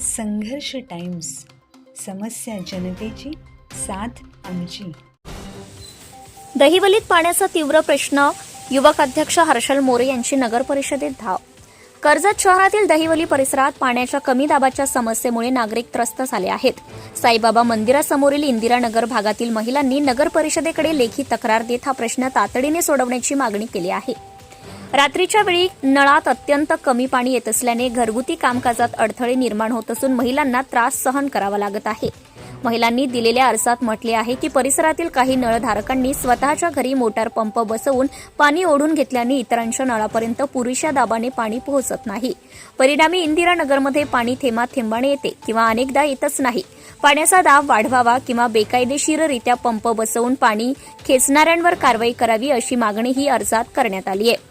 संघर्ष टाइम्स समस्या जनतेची साथ आमची. दहिवलीत पाण्याचा तीव्र प्रश्न युवक अध्यक्ष हर्षल मोरे यांची नगर परिषदेत धाव. कर्जत शहरातील दहिवली परिसरात पाण्याच्या कमी दाबाच्या समस्येमुळे नागरिक त्रस्त झाले आहेत. साईबाबा मंदिरासमोरील इंदिरानगर भागातील महिलांनी नगर परिषदेकडे लेखी तक्रार देत हा प्रश्न तातडीने सोडवण्याची मागणी केली आहे. रात्रीच्या वेळी नळात अत्यंत कमी पाणी येत असल्याने घरगुती कामकाजात अडथळे निर्माण होत असून महिलांना त्रास सहन करावा लागत आहे. महिलांनी दिलेल्या अर्जात म्हटले आहे की परिसरातील काही नळधारकांनी स्वतःच्या घरी मोटार पंप बसवून पाणी ओढून घेतल्याने इतरांच्या नळापर्यंत पुरेशा दाबाने पाणी पोहोचत नाही. परिणामी इंदिरानगरमध्ये पाणी थेंबा थेंबाने येते किंवा अनेकदा येतच नाही. पाण्याचा दाब वाढवावा किंवा बेकायदेशीररित्या पंप बसवून पाणी खेचणाऱ्यांवर कारवाई करावी अशी मागणी ही अर्जात करण्यात आली आहे.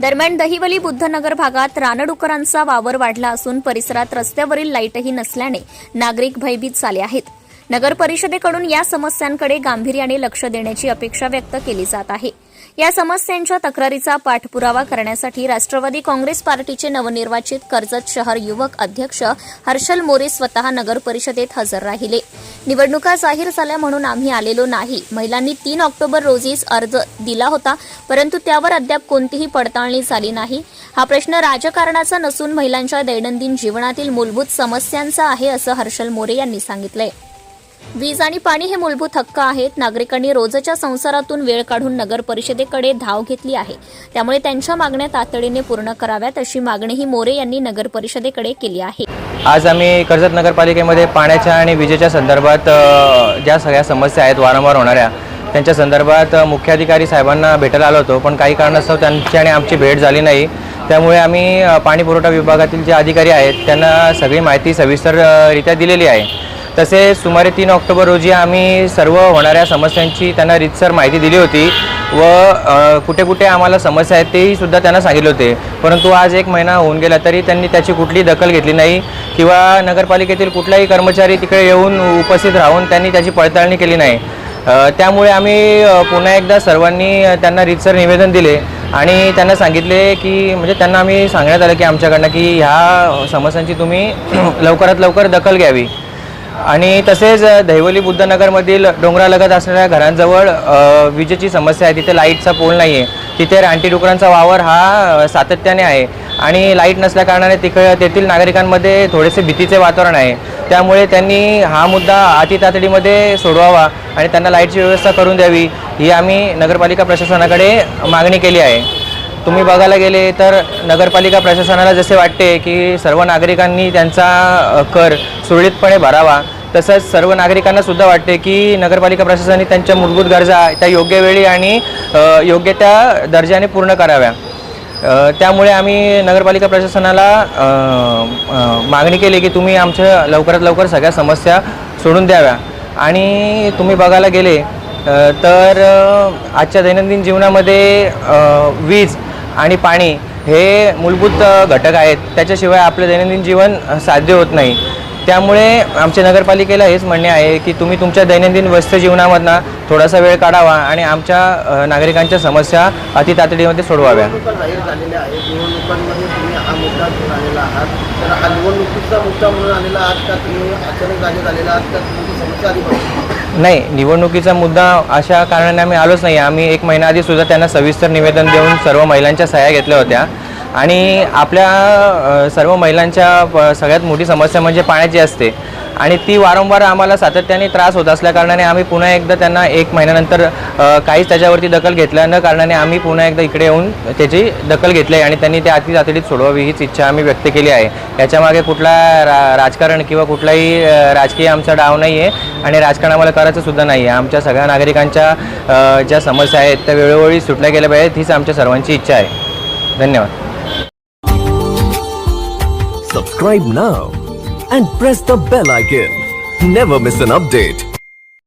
दरम्यान दहिवली बुद्धनगर भागात रानडुकरांचा वावर वाढला असून परिसरात रस्त्यावरील लाईटही नसल्याने नागरिक भयभीत झाले आहेत. नगर परिषदेकडून या समस्यांकडे गांभीर्याने लक्ष देण्याची अपेक्षा व्यक्त केली जात आहे. या समस्यांच्या तक्रारीचा पाठपुरावा करण्यासाठी राष्ट्रवादी काँग्रेस पार्टीचे नवनिर्वाचित कर्जत शहर युवक अध्यक्ष हर्षल मोरे स्वतः नगर परिषदेत हजर राहिले. निवडणुका जाहीर झाल्या म्हणून आम्ही आलेलो नाही. महिलांनी तीन ऑक्टोबर रोजीच अर्ज दिला होता परंतु त्यावर अद्याप कोणतीही पडताळणी झाली नाही. हा प्रश्न राजकारणाचा नसून महिलांच्या दैनंदिन जीवनातील मूलभूत समस्यांचा आहे असं हर्षल मोरे यांनी सांगितलंय. वीज आणि पाणी हे मूलभूत हक्क आहेत. नागरिकांनी रोजच्या संसारातून वेळ काढून नगर परिषदेकडे धाव घेतली आहे. त्यामुळे त्यांच्या मागण्या तातडीने पूर्ण कराव्यात अशी मागणीही मोरे यांनी नगर परिषदेकडे केली आहे. आज आम्ही कर्जत नगरपालिकेमध्ये पाण्याच्या आणि विजेच्या संदर्भात ज्या सगळ्या समस्या आहेत वारंवार होणाऱ्या त्यांच्या संदर्भात मुख्याधिकारी साहेबांना भेटायला आलो होतो. पण काही कारणास्तव त्यांची आणि आमची भेट झाली नाही. त्यामुळे आम्ही पाणीपुरवठा पाणी पुरवठा विभागातील जे अधिकारी आहेत त्यांना सगळी माहिती सविस्तररित्या दिलेली आहे. तसेच सुमारे तीन ऑक्टोबर रोजी आम्ही सर्व होणाऱ्या समस्यांची त्यांना रितसर माहिती दिली होती व कुठे कुठे आम्हाला समस्या आहेत तेही सुद्धा त्यांना सांगितले होते. परंतु आज एक महिना होऊन गेला तरी त्यांनी त्याची कुठली दखल घेतली नाही किंवा नगरपालिकेतील कुठलाही कर्मचारी तिकडे येऊन उपस्थित राहून त्यांनी त्याची पडताळणी केली नाही. त्यामुळे आम्ही पुन्हा एकदा सर्वांनी त्यांना रितसर निवेदन दिले आणि त्यांना सांगितले की म्हणजे त्यांना आम्ही सांगण्यात आलं की आमच्याकडनं की ह्या समस्यांची तुम्ही लवकरात लवकर दखल घ्यावी. आणि तसेच दैवली दहिवली बुद्धनगरमधील डोंगरालगत असणाऱ्या घरांजवळ विजेची समस्या आहे. तिथे लाईटचा पोल नाही आहे तिथे रानटी डुकरांचा वावर हा सातत्याने आहे. आणि लाइट नसल्याकारणाने तिक तेथील नागरिकांमध्ये थोडेसे भीतीचे वातावरण आहे. त्यामुळे त्यांनी हा मुद्दा अति तातडीमध्ये सोडवावा आणि त्यांना लाईटची व्यवस्था करून द्यावी ही आम्ही नगरपालिका प्रशासनाकडे मागणी केली आहे. तुम्ही बघायला गेले तर नगरपालिका प्रशासनाला जसे वाटते की सर्व नागरिकांनी त्यांचा कर सुरळीतपणे भरावा तसंच सर्व नागरिकांना सुद्धा वाटते की नगरपालिका प्रशासनाने त्यांच्या मूलभूत गरजा त्या योग्य वेळी आणि योग्य त्या दर्जाने पूर्ण कराव्या. त्यामुळे आम्ही नगरपालिका प्रशासनाला मागणी केली की तुम्ही आमच्या लवकरात लवकर सगळ्या समस्या सोडून द्याव्या. आणि तुम्ही बघायला गेले तर आजच्या दैनंदिन जीवनामध्ये वीज आणि पाणी हे मूलभूत घटक आहेत. त्याच्याशिवाय आपलं दैनंदिन जीवन साध्य होत नाही. त्यामुळे आमच्या नगरपालिकेला हेच म्हणणे आहे की तुम्ही तुमच्या दैनंदिन व्यस्त जीवनामधना थोडासा वेळ काढावा आणि आमच्या नागरिकांच्या समस्या अति तातडीमध्ये सोडवाव्या. निवडणुकीचा मुद्दा म्हणून आलेला आहात का? तुम्ही अचानक जागे झालेला आहात का? तुमची समस्या आली पाहिजे नाही निवडणुकीचा मुद्दा अशा कारणाने आम्ही आलोच नाही. आम्ही एक महिना आधी सुद्धा त्यांना सविस्तर निवेदन देऊन सर्व महिलांच्या सह्या घेतल्या होत्या. आणि आपल्या सर्व महिलांच्या प- सगळ्यात मोठी समस्या म्हणजे पाण्याची असते. आणि ती वारंवार आम्हाला सातत्याने त्रास होत असल्याकारणाने आम्ही पुन्हा एकदा त्यांना एक महिन्यानंतर काहीच त्याच्यावरती दखल घेतल्या न कारणाने आम्ही पुन्हा एकदा इकडे येऊन त्याची दखल घेतली आहे आणि त्यांनी त्या अति तातडीत सोडवावी हीच इच्छा आम्ही व्यक्त केली आहे. याच्यामागे कुठला रा राजकारण किंवा कुठलाही राजकीय आमचा डाव नाही आहे आणि राजकारण आम्हाला करायचं सुद्धा नाही आहे आमच्या सगळ्या नागरिकांच्या ज्या समस्या आहेत त्या वेळोवेळी सुटल्या गेल्या पाहिजेत हीच आमच्या सर्वांची इच्छा आहे धन्यवाद Subscribe now and press the bell icon. Never miss an update.